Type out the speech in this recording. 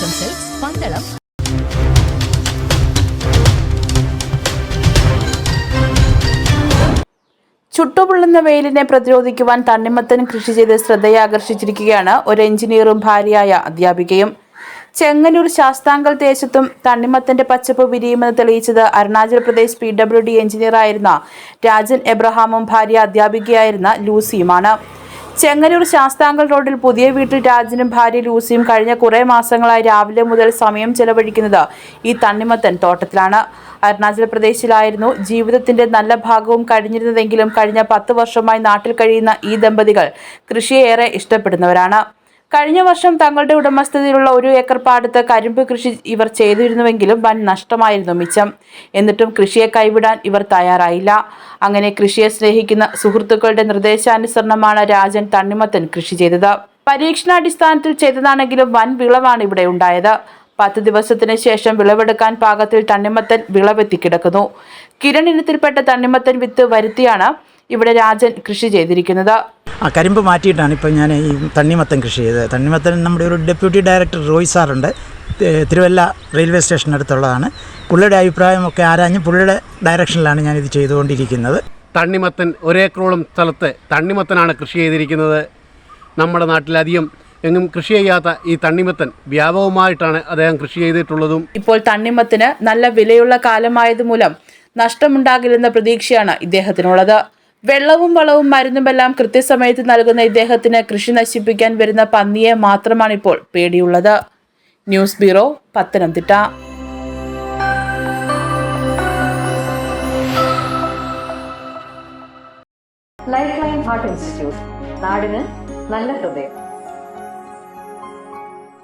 ആശംസൽസ് പന്തളം ചുട്ടുപൊള്ളുന്ന വെയിലിനെ പ്രതിരോധിക്കുവാൻ തണ്ണിമത്തൻ കൃഷി ചെയ്ത് ശ്രദ്ധയാകർഷിച്ചിരിക്കുകയാണ് ഒരു എഞ്ചിനീയറും ഭാര്യയായ അധ്യാപികയും. ചെങ്ങന്നൂർ ശാസ്താങ്കൽ ദേശത്തും തണ്ണിമത്തന്റെ പച്ചപ്പ് വിരിയുമെന്ന് തെളിയിച്ചത് Arunachal Pradesh P W D എഞ്ചിനീയറായിരുന്ന Rajan എബ്രഹാമും ഭാര്യ അധ്യാപികയായിരുന്ന ലൂസിയുമാണ്. ചെങ്ങന്നൂർ ശാസ്താങ്കൽ റോഡിൽ പുതിയ വീട്ടിൽ രാജനും ഭാര്യ ലൂസിയും കഴിഞ്ഞ കുറേ മാസങ്ങളായി രാവിലെ മുതൽ സമയം ചെലവഴിക്കുന്നത് ഈ തണ്ണിമത്തൻ തോട്ടത്തിലാണ്. അരുണാചൽ പ്രദേശിലായിരുന്നു ജീവിതത്തിന്റെ നല്ല ഭാഗവും കഴിഞ്ഞിരുന്നതെങ്കിലും കഴിഞ്ഞ പത്ത് വർഷമായി നാട്ടിൽ കഴിയുന്ന ഈ ദമ്പതികൾ കൃഷിയെ ഏറെ ഇഷ്ടപ്പെടുന്നവരാണ്. കഴിഞ്ഞ വർഷം തങ്ങളുടെ ഉടമസ്ഥതയിലുള്ള ഒരു ഏക്കർ പാടത്ത് കരിമ്പ് കൃഷി ഇവർ ചെയ്തിരുന്നുവെങ്കിലും വൻ നഷ്ടമായിരുന്നു മിച്ചം. എന്നിട്ടും കൃഷിയെ കൈവിടാൻ ഇവർ തയ്യാറായില്ല. അങ്ങനെ കൃഷിയെ സ്നേഹിക്കുന്ന സുഹൃത്തുക്കളുടെ നിർദ്ദേശാനുസരണമാണ് രാജൻ തണ്ണിമത്തൻ കൃഷി ചെയ്തത്. പരീക്ഷണാടിസ്ഥാനത്തിൽ ചെയ്തതാണെങ്കിലും വൻ വിളവാണ് ഇവിടെ ഉണ്ടായത്. പത്ത് ദിവസത്തിന് ശേഷം വിളവെടുക്കാൻ പാകത്തിൽ തണ്ണിമത്തൻ വിളവെത്തി കിടക്കുന്നു. കിരൺ ഇനത്തിൽപ്പെട്ട തണ്ണിമത്തൻ വിത്ത് വരുത്തിയാണ് ഇവിടെ രാജൻ കൃഷി ചെയ്തിരിക്കുന്നത്. ആ കരിമ്പ് മാറ്റിയിട്ടാണ് ഇപ്പോൾ ഞാൻ ഈ തണ്ണിമത്തൻ കൃഷി ചെയ്തത്. തണ്ണിമത്തൻ നമ്മുടെ ഒരു ഡെപ്യൂട്ടി ഡയറക്ടർ റോയ് സാറുണ്ട്. തിരുവല്ല റെയിൽവേ സ്റ്റേഷനടുത്തുള്ളതാണ് പുള്ളിയുടെ അഭിപ്രായമൊക്കെ ആരാഞ്ഞ് പുള്ളിയുടെ ഡയറക്ഷനിലാണ് ഞാനിത് ചെയ്തുകൊണ്ടിരിക്കുന്നത്. തണ്ണിമത്തൻ ഒരേക്കറോളം സ്ഥലത്ത് തണ്ണിമത്തനാണ് കൃഷി ചെയ്തിരിക്കുന്നത്. നമ്മുടെ നാട്ടിലധികം എങ്ങും കൃഷി ചെയ്യാത്ത ഈ തണ്ണിമത്തൻ വ്യാപകമായിട്ടാണ് അദ്ദേഹം കൃഷി ചെയ്തിട്ടുള്ളതും. ഇപ്പോൾ തണ്ണിമത്തിന് നല്ല വിലയുള്ള കാലമായത് മൂലം നഷ്ടമുണ്ടാകില്ലെന്ന പ്രതീക്ഷയാണ് ഇദ്ദേഹത്തിനുള്ളത്. വെള്ളവും വളവും മരുന്നുമെല്ലാം കൃത്യസമയത്ത് നൽകുന്ന ഇദ്ദേഹത്തിന് കൃഷി നശിപ്പിക്കാൻ വരുന്ന പന്നിയെ മാത്രമാണ് ഇപ്പോൾ പേടിയുള്ളത്. News bureau Pathanamthitta. Life line heart institute നാടിന് നല്ല ഹൃദയം.